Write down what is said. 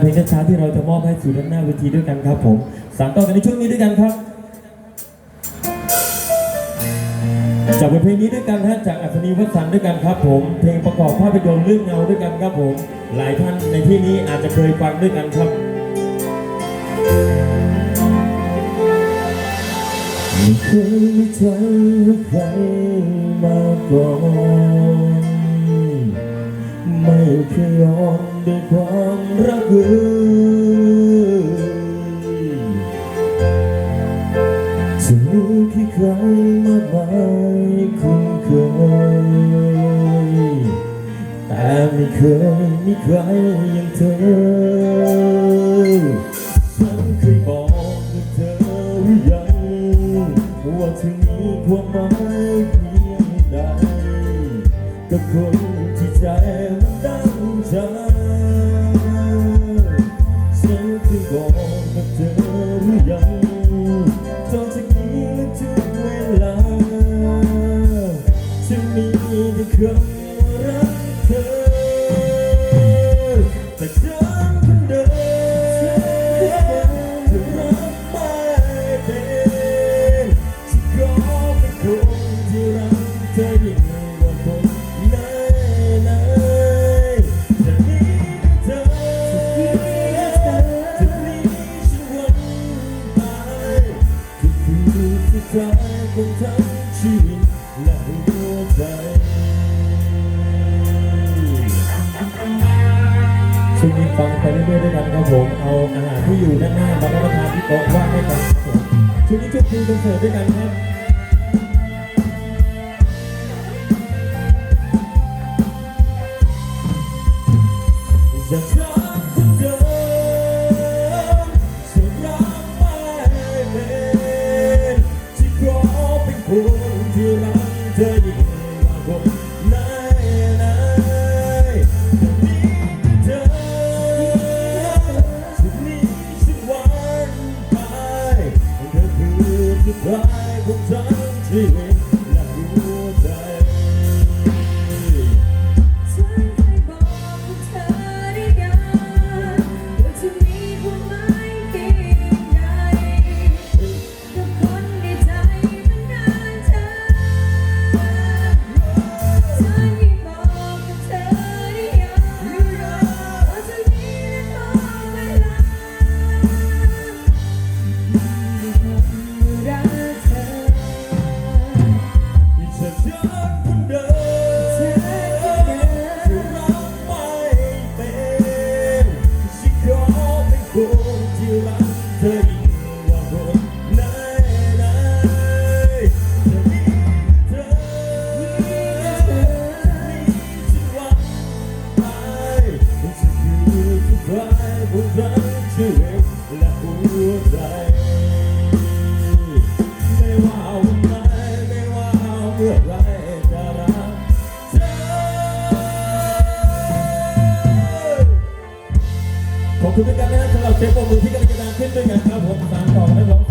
เพลงช้าๆที่เราจะมอบให้สู่ด้านหน้าเวทีด้วยกันครับผมสานต่อกันในช่วงนี้ด้วยกันครับจากบทเพลงนี้ด้วยกันฮะจากอัศนีวสันต์ด้วยกันครับ ผม เพลงประกอบภาพยนตร์เรื่องเงาด้วยกันครับผม หลายท่านในที่นี้อาจจะเคยฟังด้วยกันครับไม่เคยมีใจรักใครมาก่อนไม่เคยยอม ด้วยความรักเอ่ยจะมีแค่ใครมากมายคุ้นเคยแต่ไม่เคยมีใครอย่างเธอฉันเคยบอกกับเธอหรือยังว่าเธอมีความหมายเพียงใดกับคนที่ใจมันดังใจฉัน เคยบอกกับเธอหรือยังตอนจะ สายของทั้งชีวิตและหัวใจช่วงนี้ฟังไปเรื่อยๆด้วยกันครับผม เอาอาหารที่อยู่ด้านหน้ามารับประทานที่โต๊ะว่างด้วยกันช่วงนี้ช่วงคุยคอนเสิร์ตด้วยกันครับ คือสุดท้ายของทั้งชีวิต และหัวใจไม่ว่าวันไหนไม่ว่าเมื่อไรจะรักเธอขอบคุณด้วยกันนะครับสำหรับเสียงปรบมือที่กำลังจะดังขึ้นด้วยกันครับผมสามต่อนักร้อง